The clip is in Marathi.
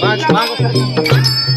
Mago, Mago.